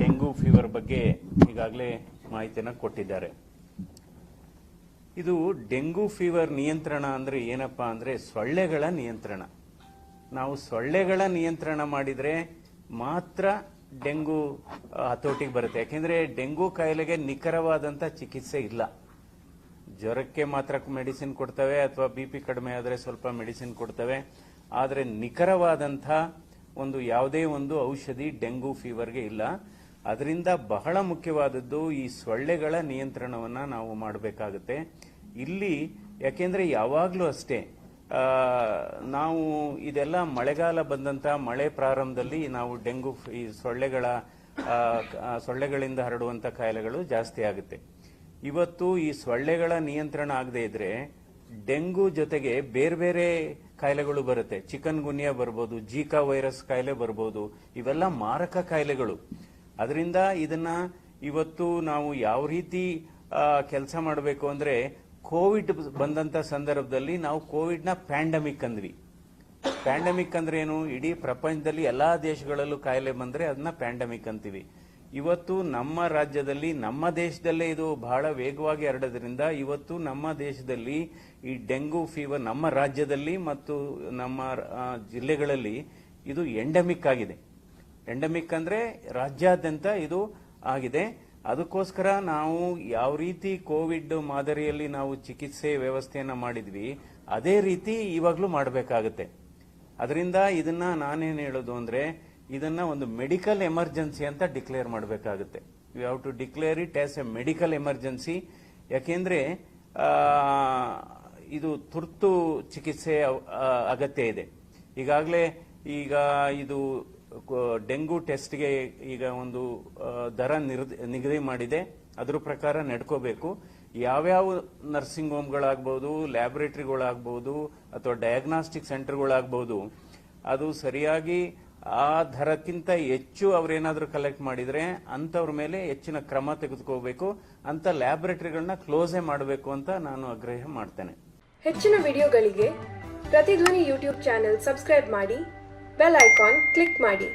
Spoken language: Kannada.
ಡೆಂಗು ಫೀವರ್ ಬಗ್ಗೆ ಈಗಾಗಲೇ ಮಾಹಿತಿಯನ್ನು ಕೊಟ್ಟಿದ್ದಾರೆ. ಇದು ಡೆಂಗು ಫೀವರ್ ನಿಯಂತ್ರಣ ಅಂದರೆ ಏನಪ್ಪಾ ಅಂದರೆ ಸೊಳ್ಳೆಗಳ ನಿಯಂತ್ರಣ. ನಾವು ಸೊಳ್ಳೆಗಳ ನಿಯಂತ್ರಣ ಮಾಡಿದರೆ ಮಾತ್ರ ಡೆಂಗು ಹತೋಟಿಗೆ ಬರುತ್ತೆ. ಯಾಕೆಂದರೆ ಡೆಂಗು ಕಾಯಿಲೆಗೆ ನಿಖರವಾದಂಥ ಚಿಕಿತ್ಸೆ ಇಲ್ಲ. ಜ್ವರಕ್ಕೆ ಮಾತ್ರ ಮೆಡಿಸಿನ್ ಕೊಡ್ತವೆ ಅಥವಾ ಬಿ ಪಿ ಕಡಿಮೆ ಆದರೆ ಸ್ವಲ್ಪ ಮೆಡಿಸಿನ್ ಕೊಡ್ತವೆ. ಆದರೆ ನಿಖರವಾದಂಥ ಒಂದು ಯಾವುದೇ ಒಂದು ಔಷಧಿ, ಡೆಂಗು, ಫೀವರ್ಗೆ ಇಲ್ಲ. ಅದರಿಂದ ಬಹಳ ಮುಖ್ಯವಾದದ್ದು ಈ ಸೊಳ್ಳೆಗಳ ನಿಯಂತ್ರಣವನ್ನು ನಾವು ಮಾಡಬೇಕಾಗುತ್ತೆ. ಇಲ್ಲಿ ಯಾಕೆಂದರೆ ಯಾವಾಗಲೂ ಅಷ್ಟೇ ನಾವು ಇದೆಲ್ಲ ಮಳೆಗಾಲ ಬಂದಂಥ ಮಳೆ ಪ್ರಾರಂಭದಲ್ಲಿ ನಾವು ಡೆಂಗು, ಈ ಸೊಳ್ಳೆಗಳ ಸೊಳ್ಳೆಗಳಿಂದ ಹರಡುವಂಥ ಕಾಯಿಲೆಗಳು ಜಾಸ್ತಿ ಆಗುತ್ತೆ. ಇವತ್ತು ಈ ಸೊಳ್ಳೆಗಳ ನಿಯಂತ್ರಣ ಆಗದೇ ಇದ್ರೆ ಡೆಂಗು ಜೊತೆಗೆ ಬೇರೆ ಬೇರೆ ಕಾಯಿಲೆಗಳು ಬರುತ್ತೆ. ಚಿಕನ್ ಗುನ್ಯಾ ಬರ್ಬೋದು ಜೀಕಾ ವೈರಸ್ ಕಾಯಿಲೆ ಬರ್ಬೋದು, ಇವೆಲ್ಲ ಮಾರಕ ಕಾಯಿಲೆಗಳು. ಅದರಿಂದ ಇದನ್ನ ಇವತ್ತು ನಾವು ಯಾವ ರೀತಿ ಕೆಲಸ ಮಾಡಬೇಕು ಅಂದ್ರೆ ಕೋವಿಡ್ ಬಂದಂತ ಸಂದರ್ಭದಲ್ಲಿ ನಾವು ಕೋವಿಡ್ನ ಪ್ಯಾಂಡಮಿಕ್ ಅಂದ್ವಿ. ಪ್ಯಾಂಡಮಿಕ್ ಅಂದ್ರೆ ಏನು? ಇಡೀ ಪ್ರಪಂಚದಲ್ಲಿ ಎಲ್ಲಾ ದೇಶಗಳಲ್ಲೂ ಕಾಯಿಲೆ ಬಂದ್ರೆ ಅದನ್ನ ಪ್ಯಾಂಡಮಿಕ್ ಅಂತೀವಿ. ಇವತ್ತು ನಮ್ಮ ರಾಜ್ಯದಲ್ಲಿ, ನಮ್ಮ ದೇಶದಲ್ಲೇ ಇದು ಬಹಳ ವೇಗವಾಗಿ ಹರಡೋದ್ರಿಂದ ಇವತ್ತು ನಮ್ಮ ದೇಶದಲ್ಲಿ ಈ ಡೆಂಗು ಫೀವರ್ ನಮ್ಮ ರಾಜ್ಯದಲ್ಲಿ ಮತ್ತು ನಮ್ಮ ಜಿಲ್ಲೆಗಳಲ್ಲಿ ಇದು ಎಂಡಮಿಕ್ ಆಗಿದೆ. ಎಂಡಮಿಕ್ ಅಂದ್ರೆ ರಾಜ್ಯಾದ್ಯಂತ ಇದು ಆಗಿದೆ. ಅದಕ್ಕೋಸ್ಕರ ನಾವು ಯಾವ ರೀತಿ ಕೋವಿಡ್ ಮಾದರಿಯಲ್ಲಿ ನಾವು ಚಿಕಿತ್ಸೆ ವ್ಯವಸ್ಥೆಯನ್ನು ಮಾಡಿದ್ವಿ, ಅದೇ ರೀತಿ ಇವಾಗಲೂ ಮಾಡಬೇಕಾಗುತ್ತೆ. ಅದರಿಂದ ಇದನ್ನ ನಾನೇನು ಹೇಳೋದು ಅಂದ್ರೆ ಇದನ್ನ ಒಂದು ಮೆಡಿಕಲ್ ಎಮರ್ಜೆನ್ಸಿ ಅಂತ ಡಿಕ್ಲೇರ್ ಮಾಡಬೇಕಾಗುತ್ತೆ. You have to declare it as a medical emergency ಯಾಕೆಂದ್ರೆ ಇದು ತುರ್ತು ಚಿಕಿತ್ಸೆ ಅಗತ್ಯ ಇದೆ. ಈಗಾಗಲೇ ಈಗ ಇದು ಡೆಂಗು ಟೆಸ್ಟ್ಗೆ ಈಗ ಒಂದು ದರ ನಿಗದಿ ಮಾಡಿದೆ. ಅದ್ರ ಪ್ರಕಾರ ನಡ್ಕೋಬೇಕು. ಯಾವ್ಯಾವ ನರ್ಸಿಂಗ್ ಹೋಮ್ಗಳಾಗ್ಬೋದು, ಲ್ಯಾಬೊರೇಟರಿಗಳಾಗ್ಬೋದು, ಅಥವಾ ಡಯಾಗ್ನಾಸ್ಟಿಕ್ ಸೆಂಟರ್ಗಳಾಗ್ಬೋದು, ಅದು ಸರಿಯಾಗಿ ಆ ದರಕ್ಕಿಂತ ಹೆಚ್ಚು ಅವ್ರೇನಾದ್ರೂ ಕಲೆಕ್ಟ್ ಮಾಡಿದ್ರೆ ಅಂತವ್ರ ಮೇಲೆ ಹೆಚ್ಚಿನ ಕ್ರಮ ತೆಗೆದುಕೋಬೇಕು ಅಂತ ಲ್ಯಾಬೊರೇಟರಿಗಳನ್ನ ಕ್ಲೋಸೇ ಮಾಡಬೇಕು ಅಂತ ನಾನು ಆಗ್ರಹ ಮಾಡ್ತೇನೆ. ಹೆಚ್ಚಿನ ವಿಡಿಯೋಗಳಿಗೆ ಪ್ರತಿಧ್ವನಿ ಯೂಟ್ಯೂಬ್ ಚಾನೆಲ್ ಸಬ್ಸ್ಕ್ರೈಬ್ ಮಾಡಿ, ಬೆಲ್ ಐಕಾನ್ ಕ್ಲಿಕ್ ಮಾಡಿ.